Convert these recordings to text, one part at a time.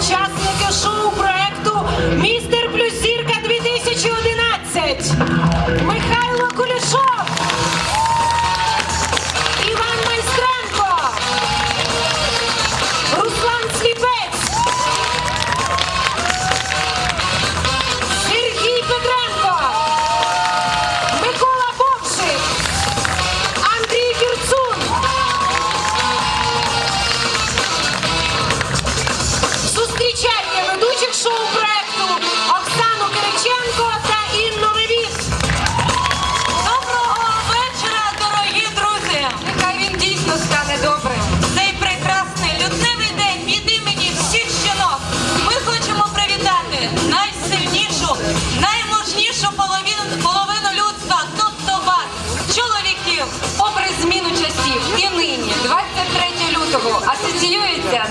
Just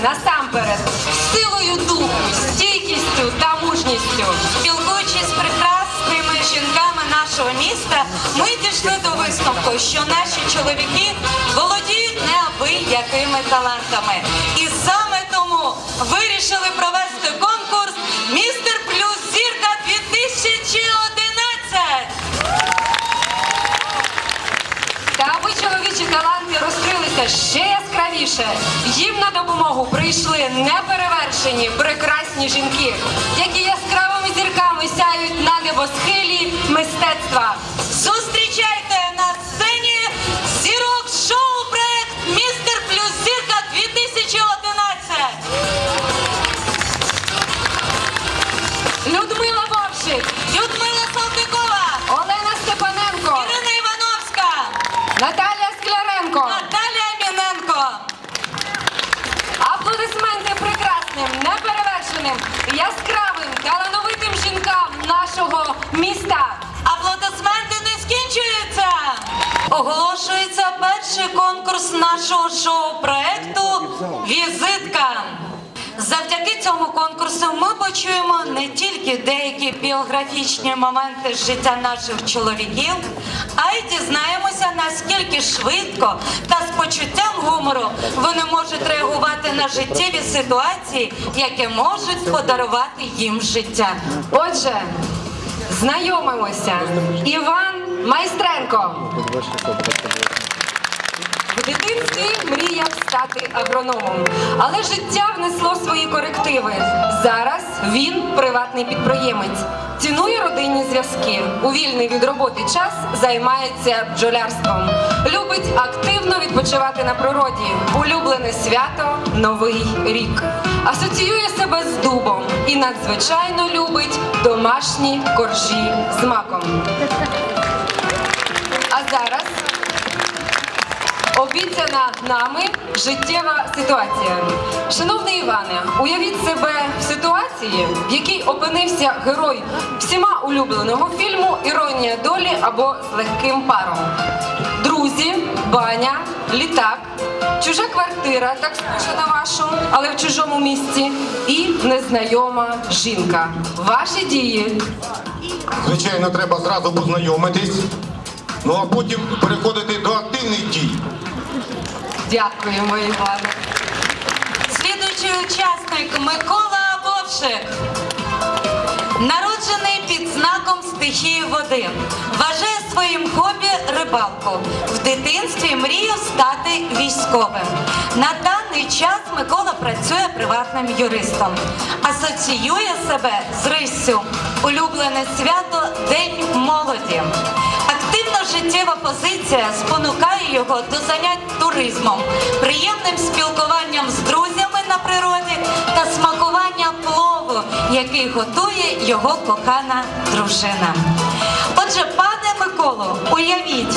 насамперед силою духу, стійкістю та мужністю. Спілкуючись з прекрасними жінками нашого міста, ми дійшли до висновку, що наші чоловіки володіють неабиякими талантами. І саме тому вирішили провести конкурс Містер Плюс Зірка 2011. Та аби чоловічі таланти розкрилися ще яскравіше, їм на допомогу прийшли неперевершені прекрасні жінки, які яскравими зірками сяють на небосхилі мистецтва. Неперевершеним, яскравим, талановитим жінкам нашого міста. Аплодисменти не скінчуються. Оголошується перший конкурс нашого шоу-проекту Візитка. Завдяки цьому конкурсу ми почуємо не тільки деякі біографічні моменти життя наших чоловіків, а й дізнаємося, наскільки швидко та з почуттям гумору вони можуть реагувати на життєві ситуації, які можуть подарувати їм життя. Отже, знайомимося. Іван Майстренко. В дитинстві мріяв стати агрономом, але життя внесло свої корективи. Зараз він приватний підприємець, цінує родинні зв'язки. У вільний від роботи час займається бджолярством. Любить активно відпочивати на природі. Улюблене свято Новий рік. Асоціює себе з дубом і надзвичайно любить домашні коржі з маком. А зараз Обіцяна нами життєва ситуація. Шановний Іване, уявіть себе в ситуації, в якій опинився герой всіма улюбленого фільму Іронія долі або з легким паром. Друзі, баня, літак, чужа квартира, так схожа на вашу, але в чужому місці, і незнайома жінка. Ваші дії. Звичайно, треба зразу познайомитись, ну а потім переходити до активних дій. Дякуємо, Іване. Слідуючий учасник Микола Вовшик. Народжений під знаком стихії води. Вважає своїм хобі рибалку. В дитинстві мріяв стати військовим. На даний час Микола працює приватним юристом. Асоціює себе з Риссю. Улюблене свято День молоді. Життєва позиція спонукає його до занять туризмом, приємним спілкуванням з друзями на природі та смакування плову, який готує його кохана дружина. Отже, пане Миколо, уявіть,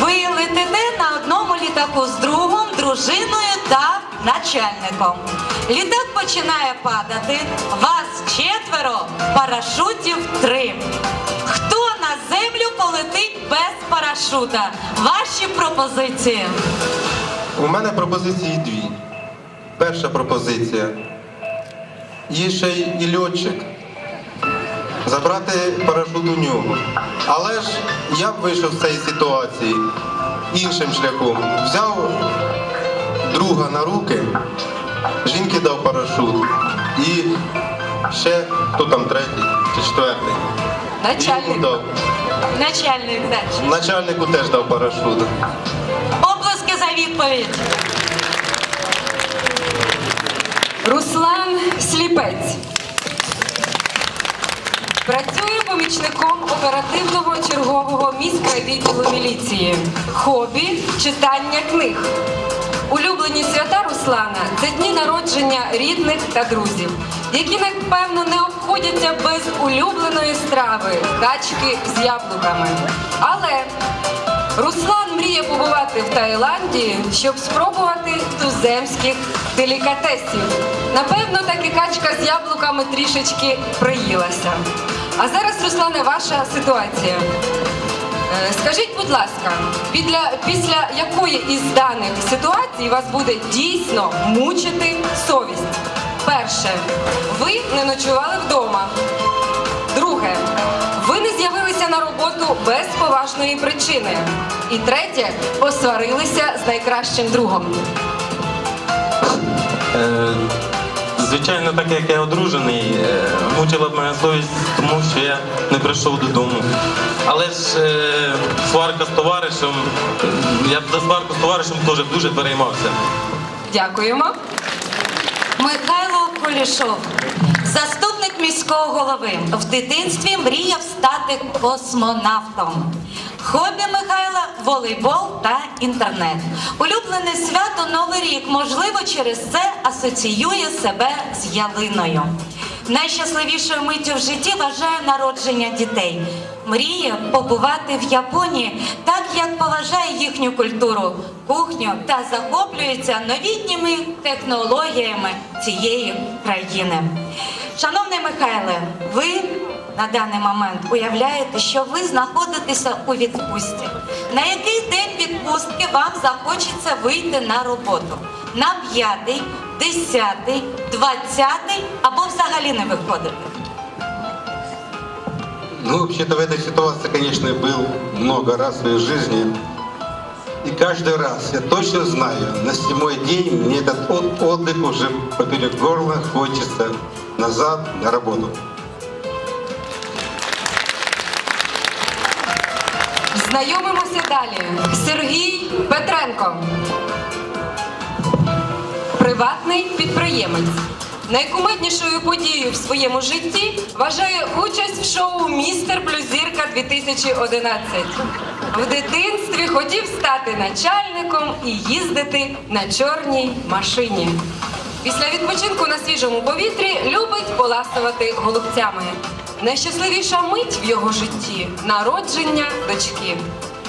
ви летите на одному літаку з другом, дружиною та начальником. Літак починає падати, вас четверо, парашутів три. Полетить без парашута? Ваші пропозиції. У мене пропозиції дві. Перша пропозиція. Є ще і льотчик. Забрати парашут у нього. Але ж я б вийшов з цієї ситуації іншим шляхом. Взяв друга на руки, жінки дав парашут. І ще хто там третій чи четвертий? Йому Начальник. дав. Начальник теж. Начальнику теж дав парашут. Оплески за відповідь. Руслан Сліпець. Працює помічником оперативного чергового міськрайвідділу міліції. Хобі читання книг. Улюблені свята Руслана це дні народження рідних та друзів, які напевно не обходяться без улюбленої страви качки з яблуками. Але Руслан мріє побувати в Таїланді, щоб спробувати туземських делікатесів. Напевно, так і качка з яблуками трішечки приїлася. А зараз, Руслане, ваша ситуація. Е, Скажіть, будь ласка, після, після якої із даних ситуацій вас буде дійсно мучити совість? Перше, ви не ночували вдома. Друге, ви не з'явилися на роботу без поважної причини. І третє, посварилися з найкращим другом. Е, Звичайно, так як я одружений, е, мучила б мене совість, тому що я не прийшов додому. Але ж е, сварка з товаришем, я б за сварку з товаришем теж дуже переймався. Дякуємо. Михайло Кулішов, заступник міського голови. В дитинстві мріяв стати космонавтом. Хобі Михайла волейбол та інтернет. Улюблене свято Новий рік, можливо, через це асоціює себе з ялиною. Найщасливішою миттю в житті вважає народження дітей. Мріє побувати в Японії так, як поважає їхню культуру, кухню та захоплюється новітніми технологіями цієї країни. Шановний Михайле, ви на даний момент уявляєте, що ви знаходитеся у відпустці. На який день відпустки вам захочеться вийти на роботу? На п'ятий, десятий, двадцятий або взагалі не виходити? Ну, вообще-то в этой ситуации, конечно, был много раз в своей жизни. И каждый раз, я точно знаю, на седьмой день мне этот от- отдых уже поперек горла хочется назад на работу. Знайомимося далі. Сергій Петренко. Приватний підприємець. Найкумеднішою подією в своєму житті вважає участь в шоу Містер плюс зірка 2011. В дитинстві хотів стати начальником і їздити на чорній машині. Після відпочинку на свіжому повітрі любить поласувати голубцями. Найщасливіша мить в його житті народження дочки.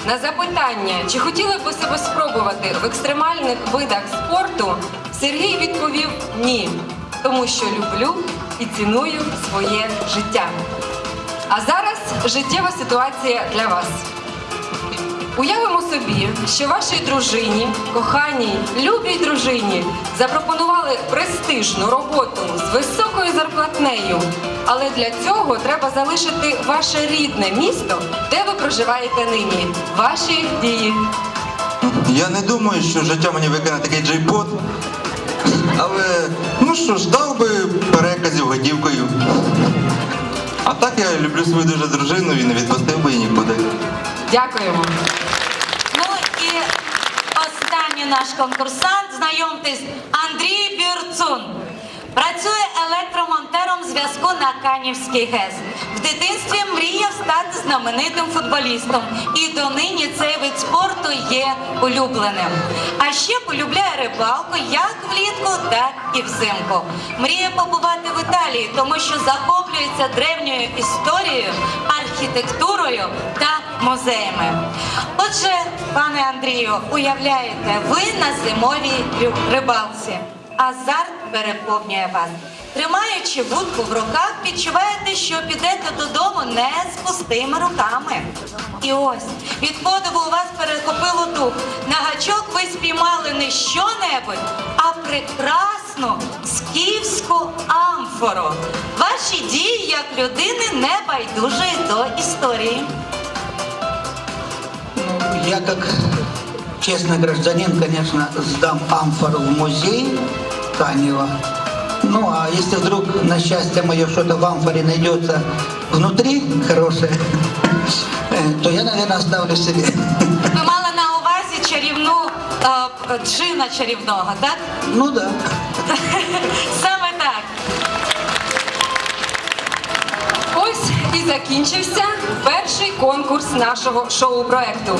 На запитання, чи хотіли б себе спробувати в екстремальних видах спорту, Сергій відповів ні, тому що люблю і ціную своє життя. А зараз життєва ситуація для вас. Уявимо собі, що вашій дружині, коханій, любій дружині запропонували престижну роботу з високою зарплатнею. Але для цього треба залишити ваше рідне місто, де ви проживаєте нині. Ваші дії. Я не думаю, що життя мені викине такий джейпот. Але ну що ж, дав би переказів годівкою. А так я люблю свою дуже дружину і не відпустив би її нікуди. Дякуємо. Ну і останній наш конкурсант, знайомтесь, Андрій Бірцун. Працює електромонтером зв'язку на Канівський ГЕС. В дитинстві мріяв стати знаменитим футболістом. І донині цей вид спорту є улюбленим. А ще полюбляє рибалку як влітку, так і взимку. Мріє побувати в Італії, тому що захоплюється древньою історією, архітектурою та музеями. Отже, пане Андрію, уявляєте, ви на зимовій рибалці. Азарт переповнює вас. Тримаючи вудку в руках, відчуваєте, що підете додому не з пустими руками. І ось від подиву у вас перехопило дух. На гачок ви спіймали не що-небудь, а прекрасну скіфську амфору. Ваші дії як людини не байдужої до історії. Я как честный гражданин, конечно, сдам амфору в музей Канева. Ну, а если вдруг на счастье мое что-то в амфоре найдется внутри хорошее, э, то я, наверное, оставлю себе. Ви мали на увазі чарівну е, джина чарівного, так? Ну да. Саме так. Ось і закінчився перший конкурс нашого шоу-проекту.